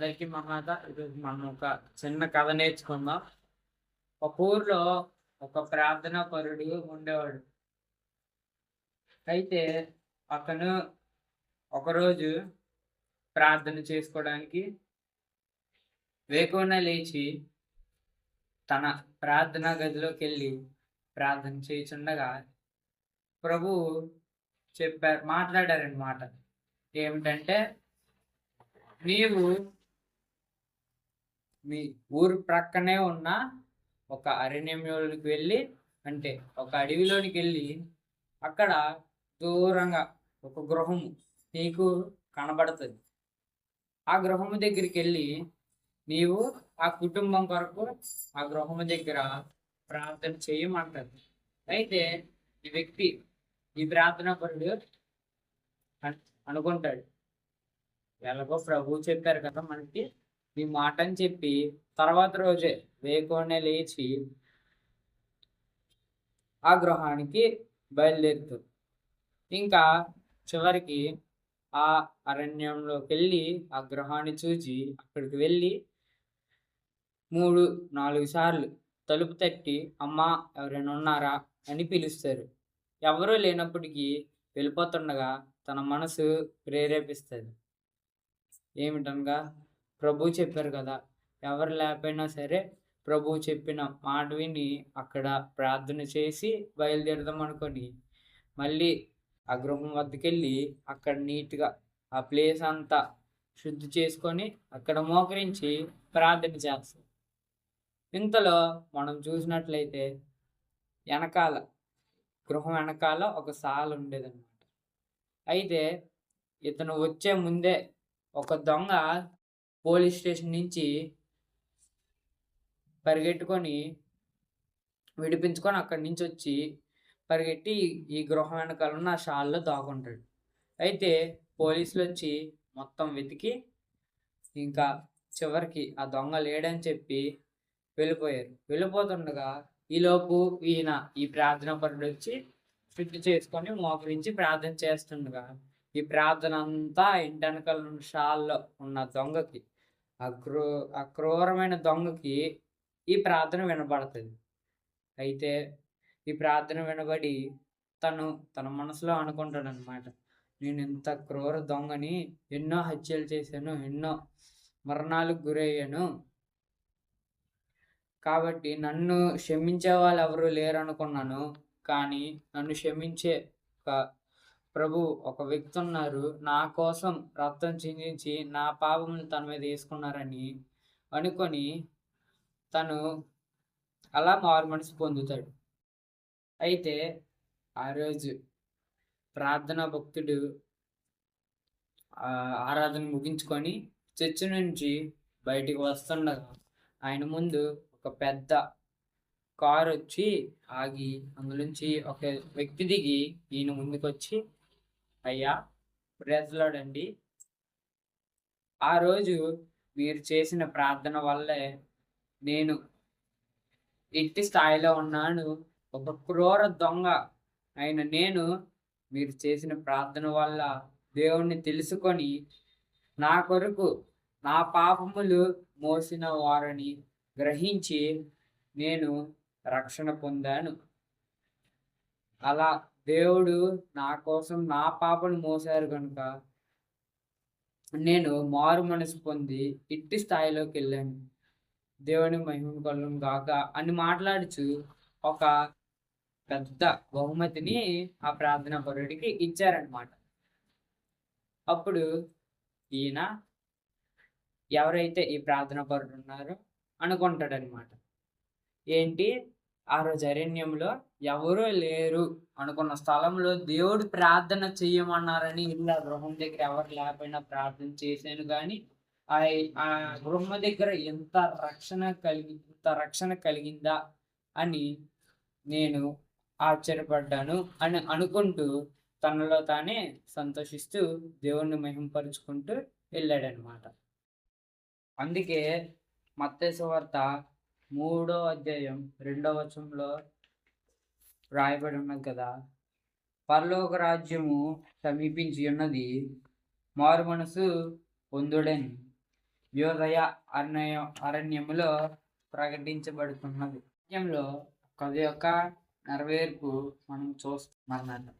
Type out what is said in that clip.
అందరికీ మహాత. ఈరోజు మనం ఒక చిన్న కథ నేర్చుకుందాం. ఒక ఊర్లో ఒక ప్రార్థనా పరుడు ఉండేవాడు. అయితే అతను ఒకరోజు ప్రార్థన చేసుకోవడానికి వేకువన లేచి తన ప్రార్థనా గదిలోకి వెళ్ళి ప్రార్థన చేయుచుండగా ప్రభు చెప్పారు మాట్లాడారనమాట ఏమిటంటే నీవు మీ ఊరు ప్రక్కనే ఉన్న ఒక అరణ్యంలోకి వెళ్ళి అంటే ఒక అడవిలోనికి వెళ్ళి అక్కడ దూరంగా ఒక గృహము నీకు కనబడుతుంది. ఆ గృహము దగ్గరికి వెళ్ళి నీవు ఆ కుటుంబం కొరకు ఆ గృహము దగ్గర ప్రార్థన చేయమంటది అయితే ఈ వ్యక్తి ఈ ప్రార్థన పరుడు అనుకుంటాడు. ఎలాగో ప్రభు చెప్పారు కదా మనకి మీ మాట అని చెప్పి తర్వాత రోజే వేకోనే లేచి ఆ గృహానికి బయలుదేరుతుంది ఇంకా చివరికి ఆ అరణ్యంలోకి వెళ్ళి ఆ గృహాన్ని చూసి అక్కడికి వెళ్ళి మూడు నాలుగు సార్లు తలుపు తట్టి అమ్మ ఎవరైనా ఉన్నారా? అని పిలుస్తారు. ఎవరూ లేనప్పటికీ వెళ్ళిపోతుండగా తన మనసు ప్రేరేపిస్తుంది. ఏమిటనగా ప్రభు చెప్పారు కదా ఎవరు లేకపోయినా సరే ప్రభు చెప్పిన మాట విని అక్కడ ప్రార్థన చేసి బయలుదేరదాం అనుకొని మళ్ళీ ఆ గృహం వద్దకు వెళ్ళి అక్కడ నీట్గా ఆ ప్లేస్ అంతా శుద్ధి చేసుకొని అక్కడ మోకరించి ప్రార్థన చేస్తాం. ఇంతలో మనం చూసినట్లయితే వెనకాల గృహం వెనకాల ఒక సాల ఉండేదన్నమాట. అయితే ఇతను వచ్చే ముందే ఒక దొంగ పోలీస్ స్టేషన్ నుంచి పరిగెట్టుకొని విడిపించుకొని అక్కడి నుంచి వచ్చి పరిగెట్టి ఈ గృహం వెనకాల ఉన్న షాల్లో దాక్కుంటాడు అయితే పోలీసులు వచ్చి మొత్తం వెతికి ఇంకా చివరికి ఆ దొంగ లేడని చెప్పి వెళ్ళిపోయారు. వెళ్ళిపోతుండగా ఈలోపు ఈయన ఈ ప్రార్థన పరుడు వచ్చి ఫిట్ చేసుకొని మోకరించి ప్రార్థన చేస్తుండగా ఈ ప్రార్థన అంతా ఇంటి ఉన్న షాల్లో ఉన్న దొంగకి అక్రూ అక్రూరమైన దొంగకి ఈ ప్రార్థన వినబడుతుంది. అయితే ఈ ప్రార్థన వినబడి తను తన మనసులో అనుకుంటాడు అనమాట నేను ఇంత క్రూర దొంగని ఎన్నో హత్యలు చేశాను ఎన్నో మరణాలకు గురయ్యాను. కాబట్టి నన్ను క్షమించే వాళ్ళు ఎవరు లేరు అనుకున్నాను కానీ నన్ను క్షమించే ఒక ప్రభు ఒక వ్యక్తి ఉన్నారు నా కోసం రక్తం చిందించి నా పాపం తన మీద వేసుకున్నారని అనుకొని తను అలా మారు మనసు పొందుతాడు. అయితే ఆ రోజు ప్రార్థనా భక్తుడు ఆరాధన ముగించుకొని చర్చి నుంచి బయటికి వస్తుండగా ఆయన ముందు ఒక పెద్ద కారు వచ్చి ఆగి అందులోంచి ఒక వ్యక్తి దిగి ఈయన ముందుకు వచ్చి అయ్యా ప్రేజలాడండి ఆ రోజు మీరు చేసిన ప్రార్థన వల్లే నేను ఇంటి స్థాయిలో ఉన్నాను. ఒక క్రూర దొంగ అయిన నేను మీరు చేసిన ప్రార్థన వల్ల దేవుణ్ణి తెలుసుకొని నా కొరకు నా పాపములు మోసిన వారని గ్రహించి నేను రక్షణ పొందాను. అలా దేవుడు నా కోసం నా పాపను మోసారు కనుక నేను మారు మనసు పొంది ఇట్టి స్థాయిలోకి వెళ్ళాను. దేవుని మహిమ కలుగును గాక. అని మాట్లాడుచు ఒక పెద్ద బహుమతిని ఆ ప్రార్థనా పరుడికి ఇచ్చారనమాట అప్పుడు ఈయన ఎవరైతే ఈ ప్రార్థనా పరుడు ఉన్నారో అనుకుంటాడనమాట ఏంటి? ఆ రోజు అరణ్యంలో ఎవరూ లేరు అనుకున్న స్థలంలో దేవుడు ప్రార్థన చేయమన్నారని ఇల్లు ఆ గృహం దగ్గర ఎవరు లేకపోయినా ప్రార్థన చేశాను కానీ ఆ ఆ గృహం దగ్గర ఎంత రక్షణ కలిగి ఇంత రక్షణ కలిగిందా అని నేను ఆశ్చర్యపడ్డాను అని అనుకుంటూ తనలో తానే సంతోషిస్తూ దేవుణ్ణి మహింపరుచుకుంటూ వెళ్ళాడనమాట అందుకే మత్తయి వార్త మూడో అధ్యాయం రెండవ వచనంలో రాయబడి ఉన్నది కదా. పరలోక రాజ్యము సమీపించి ఉన్నది మారు మనసు పొందుడని యోదయ అరణ్య అరణ్యములో ప్రకటించబడుతున్నది. రాజ్యంలో కథ యొక్క నెరవేర్పు మనం చూస్తున్నాం